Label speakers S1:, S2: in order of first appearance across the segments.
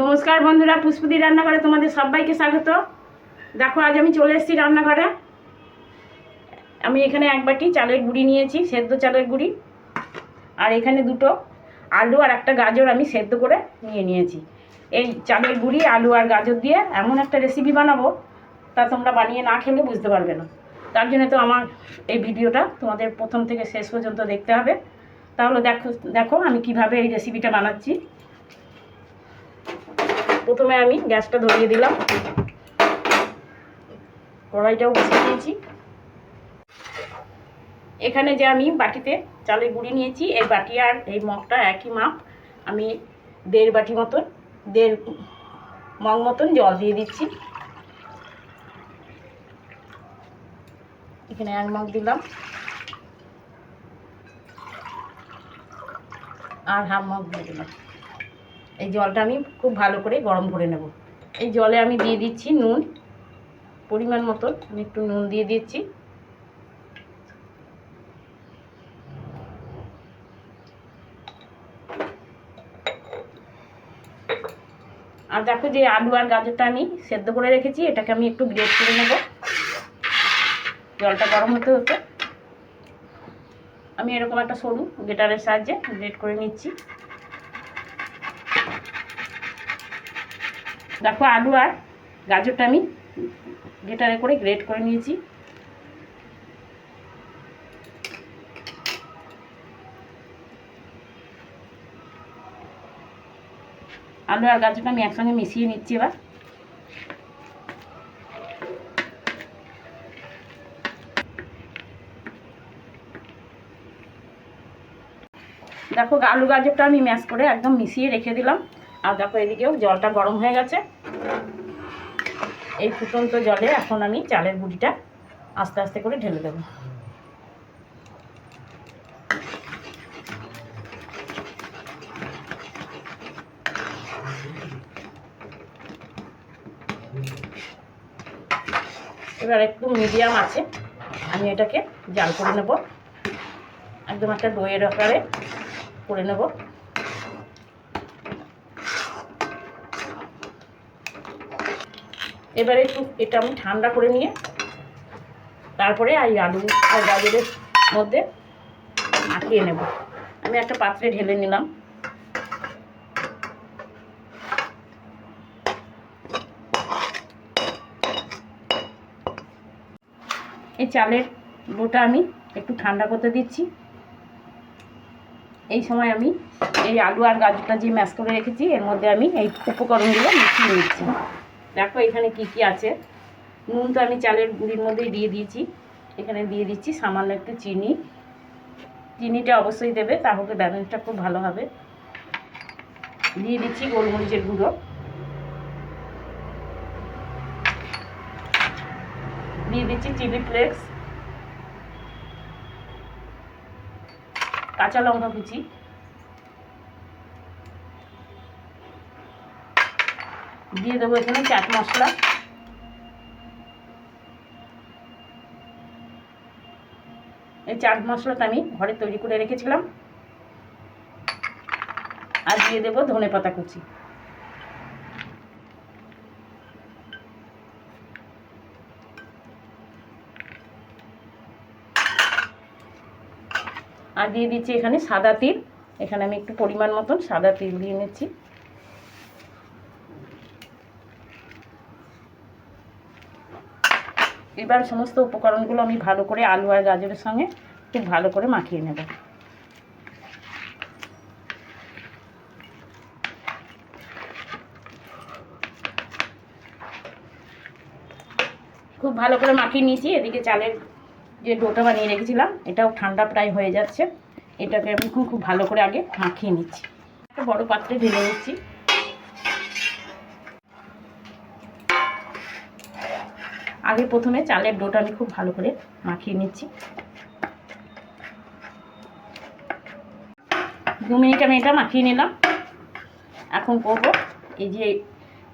S1: নমস্কার বন্ধুরা পুষ্পদি রান্নাঘরে তোমাদের সবাইকে স্বাগত। দেখো, আজ আমি চলে এসেছি রান্নাঘরে। আমি এখানে এক বাটি চালের গুঁড়ি নিয়েছি, সেদ্ধ চালের গুঁড়ি। আর এখানে দুটো আলু আর একটা গাজর আমি সেদ্ধ করে নিয়ে নিয়েছি। এই চালের গুঁড়ি, আলু আর গাজর দিয়ে এমন একটা রেসিপি বানাবো, তা তোমরা বানিয়ে না খেলে বুঝতে পারবে না। তার জন্য তো আমার এই ভিডিওটা তোমাদের প্রথম থেকে শেষ পর্যন্ত দেখতে হবে। তাহলে দেখো দেখো আমি কীভাবে এই রেসিপিটা বানাচ্ছি। প্রথমে আমি গ্যাসটা ধরিয়ে দিলাম। কড়াইটাও বসিয়ে দিয়েছি। এখানে যে আমি বাটিতে চালের গুঁড়ি নিয়েছি, এই বাটি আর এই মগটা একই মাপ। আমি দেড় বাটি মতন, দেড় মগ মতন জল দিয়ে দিচ্ছি। এখানে এক মগ দিলাম। আর হাফ মগ দিয়ে দিলাম। এই জলটা আমি খুব ভালো করে গরম করে নেব। এই জলে আমি দিয়ে দিচ্ছি নুন, পরিমাণ মতন আমি একটু নুন দিয়ে দিচ্ছি। আর দেখো যে আলু আর গাজরটা আমি সেদ্ধ করে রেখেছি, এটাকে আমি একটু গ্রেট করে নেব। জলটা গরম হতে হতে। আমি এরকম একটা সরু গ্রেটারের সাহায্যে গ্রেট করে নিচ্ছি। দেখো আলু আর গাজরটা আমি গ্রেটারে করে গ্রেট করে নিয়েছি। আলু আর গাজরটা আমি একসঙ্গে মিশিয়ে নিচ্ছি এবার। দেখো আলু গাজরটা আমি ম্যাশ করে একদম মিশিয়ে রেখে দিলাম। আর দেখো এদিকেও জলটা গরম হয়ে গেছে। এই ফুটন্ত জলে এখন আমি চালের গুঁড়িটা আস্তে আস্তে করে ঢেলে দেবো। এবার একটু মিডিয়াম আছে, আমি এটাকে জাল করে নেব। একদম একটা দইয়ের আকারে করে নেব। এবারে একটু এটা আমি ঠান্ডা করে নিয়ে তারপরে এই আলু আর গাজরের মধ্যে মাখিয়ে নেব। আমি একটা পাত্রে ঢেলে নিলাম। এই চালের ডোটা আমি একটু ঠান্ডা করতে দিচ্ছি। এই সময় আমি এই আলু আর গাজরটা যে ম্যাশ করে রেখেছি, এর মধ্যে আমি এই উপকরণগুলো মিশিয়ে নিচ্ছি। দেখো এখানে কি কি আছে। নুন তো আমি চালের গুঁড়ির মধ্যেই দিয়ে দিয়েছি। এখানে দিয়ে দিচ্ছি সামান্য একটু চিনি। চিনিটা অবশ্যই দেবে, তাহলে ব্যালেন্সটা খুব ভালো হবে। দিয়ে দিচ্ছি গোলমরিচের গুঁড়ো। দিয়ে দিচ্ছি চিলি ফ্লেক্স। কাঁচা লঙ্কা কুচি। দিয়ে দেবো এখানে চাট মশলা। এই চাট মশলাটা আমি ঘরে তৈরি করে রেখেছিলাম। আর দিয়ে দেবো ধনে পাতা কুচি। আর দিয়ে দিচ্ছি এখানে সাদা তিল। এখানে আমি একটু পরিমাণ মতন সাদা তিল দিয়ে নিচ্ছি। এবার সমস্ত উপকরণগুলো আমি ভালো করে আলু আর গাজরের সঙ্গে খুব ভালো করে মাখিয়ে নেব। খুব ভালো করে মাখিয়ে নিয়েছি, এদিকে চালের যে ডোটা বানিয়ে রেখেছিলাম, এটাও ঠান্ডা প্রায় হয়ে যাচ্ছে। এটাকে আমি খুব ভালো করে আগে মাখিয়ে নিচ্ছি। একটা বড় পাত্রে ঢেলে নিচ্ছি। আগে প্রথমে চালের ডোটা আমি খুব ভালো করে মাখিয়ে নিচ্ছি। দু মিনিট আমি এটা মাখিয়ে নিলাম। এখন করব এই যে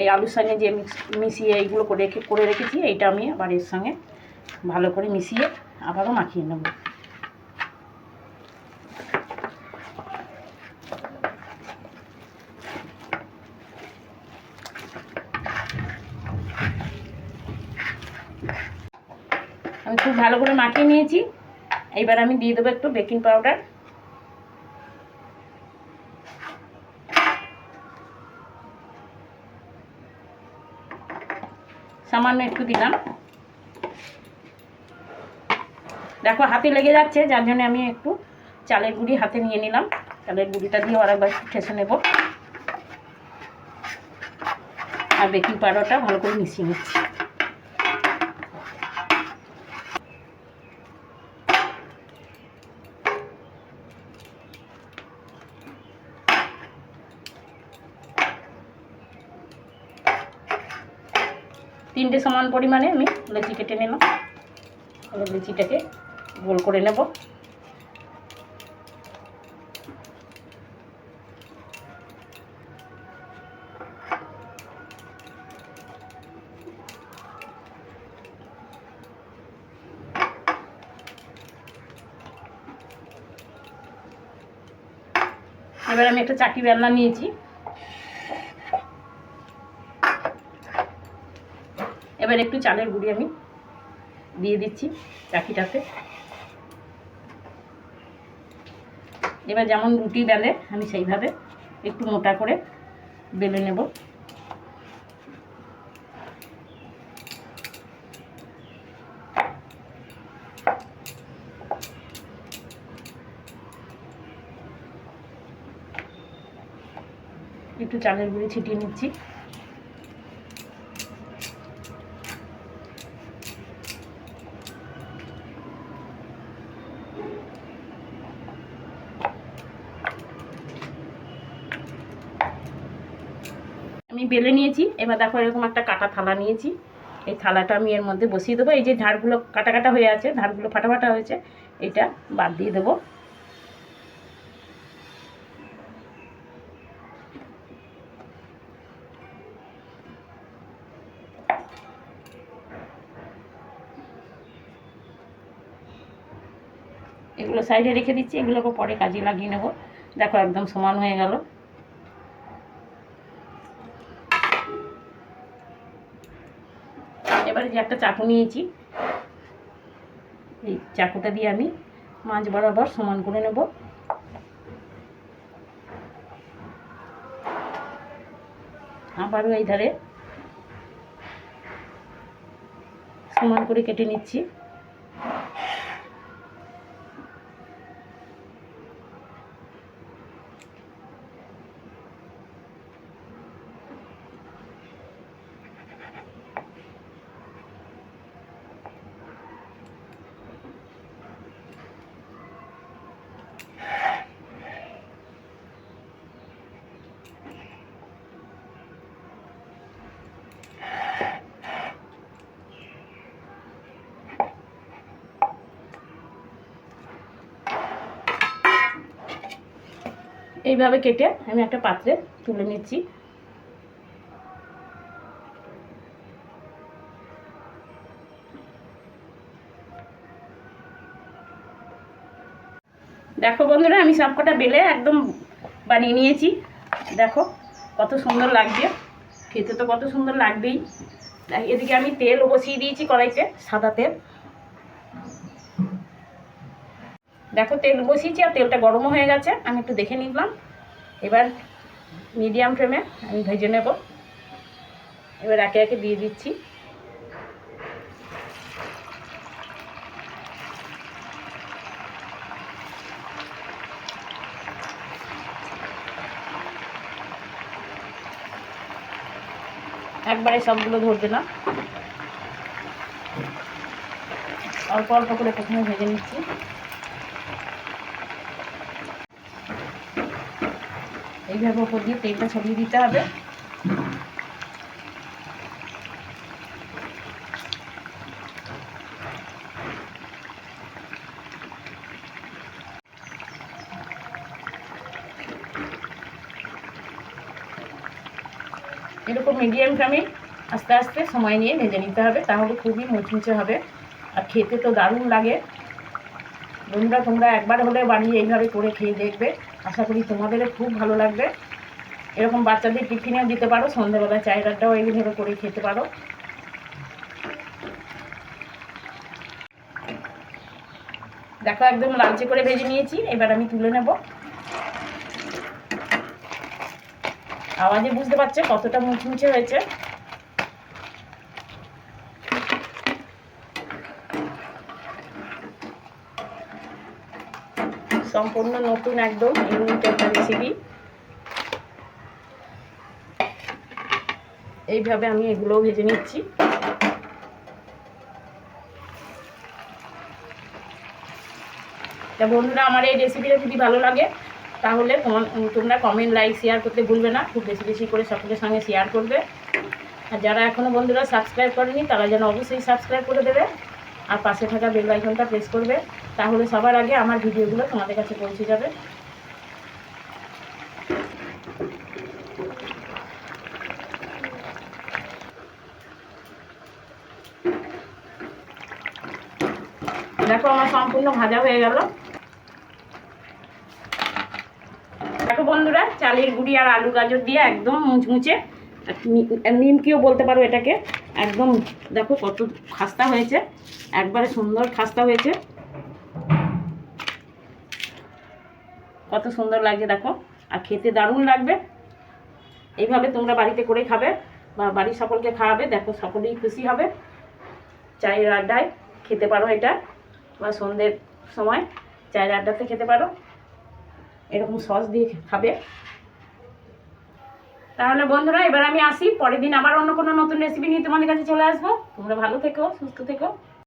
S1: এই আলুর সঙ্গে যে মিশিয়ে এইগুলো করে রেখে, করে রেখেছি, এইটা আমি আবার এর সঙ্গে ভালো করে মিশিয়ে আবারও মাখিয়ে নেব খুব ভালো করে মাখিয়ে নিয়েছি। এইবার আমি দিয়ে দেবো একটু বেকিং পাউডার সামান্য একটু দিলাম। দেখো, হাতে লেগে যাচ্ছে, যার জন্য আমি একটু চালের গুঁড়ি হাতে নিয়ে নিলাম। চালের গুঁড়িটা দিয়ে আরেকবার একটু ঠেসে নেব। আর বেকিং পাউডারটা ভালো করে মিশিয়ে নিচ্ছি। তিনটে সমান পরিমাণে আমি লেচি কেটে নিলাম। লেচিটাকে গোল করে নেব। এবার আমি একটা চাকি বেলনা নিয়েছি। এবার একটু চালের গুঁড়ি আমি দিয়ে দিচ্ছি চাকিটাতে এবার যেমন রুটি বেলে, আমি সেইভাবে একটু মোটা করে বেলে নেব। একটু চালের গুঁড়ি ছিটিয়ে নিচ্ছি। আমি বেলে নিয়েছি। এবার দেখো এরকম একটা কাটা থালা নিয়েছি। এই থালাটা আমি এর মধ্যে বসিয়ে দেবো। এই যে ঝাড়গুলো কাটা কাটা হয়ে আছে ধারগুলো ফাটা ফাটা হয়েছে, এটা বাদ দিয়ে দেবো। এগুলো সাইডে রেখে দিচ্ছি। এগুলোকে পরে কাজে লাগিয়ে নেব। দেখো একদম সমান হয়ে গেল এবারে যে একটা চাকু নিয়েছি। এই চাকুটা দিয়ে আমি মাছ বরাবর সমান করে নেব। আবারও এই ধারে সমান করে কেটে নিচ্ছি। এইভাবে কেটে আমি একটা পাত্রে তুলে নিচ্ছি। দেখো বন্ধুরা, আমি সবকটা বেলে একদম বানিয়ে নিয়েছি। দেখো কত সুন্দর লাগবে খেতে তো কত সুন্দর লাগবেই। এদিকে আমি তেল বসিয়ে দিয়েছি কড়াইতে, সাদা তেল। দেখো তেল বসিয়েছি আর তেলটা গরমও হয়ে গেছে, আমি একটু দেখে নিলাম। এবার মিডিয়াম ফ্লেমে আমি ভেজে নেব। এবার একে একে দিয়ে দিচ্ছি। একবারে সবগুলো ধরবে না। অল্প অল্প করে প্রথমে ভেজে নিচ্ছি। এইভাবে ওপর দিয়ে তেলটা ছড়িয়ে দিতে হবে। এরকম মিডিয়াম ফ্লেমে আস্তে আস্তে সময় নিয়ে ভেজে নিতে হবে, তাহলে খুবই মুচমুচে হবে। আর খেতে তো দারুণ লাগে। বন্ধুরা তোমরা একবার হলে বানিয়ে এইভাবে করে খেয়ে দেখবে। আশা করি তোমাদেরও খুব ভালো লাগবে। এরকম বাচ্চাদের টিফিনেও দিতে পারো সন্ধ্যেবেলা চায়েরটাও এইভাবে করে খেতে পারো। দেখো, একদম লালচে করে ভেজে নিয়েছি, এবার আমি তুলে নেব। আওয়াজে বুঝতে পারছে কতটা মুচমুচে হয়েছে। সম্পূর্ণ নতুন একদম ইউনিক একটা রেসিপি এইভাবে আমি এগুলোও ভেজে নিচ্ছি। তা বন্ধুরা, আমার এই রেসিপিটা যদি ভালো লাগে, তাহলে তোমার- কমেন্ট লাইক শেয়ার করতে ভুলবে না। খুব বেশি বেশি করে সকলের সঙ্গে শেয়ার করবে। আর যারা এখনও বন্ধুরা সাবস্ক্রাইব করেনি, তারা যেন অবশ্যই সাবস্ক্রাইব করে দেবে। আর পাশে থাকা বেল আইকনটা প্রেস করবে, তাহলে সবার আগে আমার ভিডিওগুলো তোমাদের কাছে পৌঁছে যাবে। দেখো আমার সম্পূর্ণ ভাজা হয়ে গেল। দেখো বন্ধুরা, চালের গুঁড়ি আর আলু গাজর দিয়ে একদম মুচমুচে নিমকিও বলতে পারো এটাকে, একদম দেখো কত খাস্তা হয়েছে। একবারে সুন্দর খাস্তা হয়েছে। কত সুন্দর লাগছে দেখো। আর খেতে দারুণ লাগবে। এইভাবে তোমরা বাড়িতে করে খাবে বা বাড়ির সকলকে খাওয়াবে, দেখো সকলেই খুশি হবে। চায়ের আড্ডায় খেতে পারো এটা বা সন্ধ্যের সময় চায়ের আড্ডাতে খেতে পারো। এরকম সস দিয়ে খাবে। তাহলে বন্ধুরা, এবার আমি আসি। পরের দিন আবার অন্য কোনো নতুন রেসিপি নিয়ে তোমাদের কাছে চলে আসব। তোমরা ভালো থেকো, সুস্থ থেকো।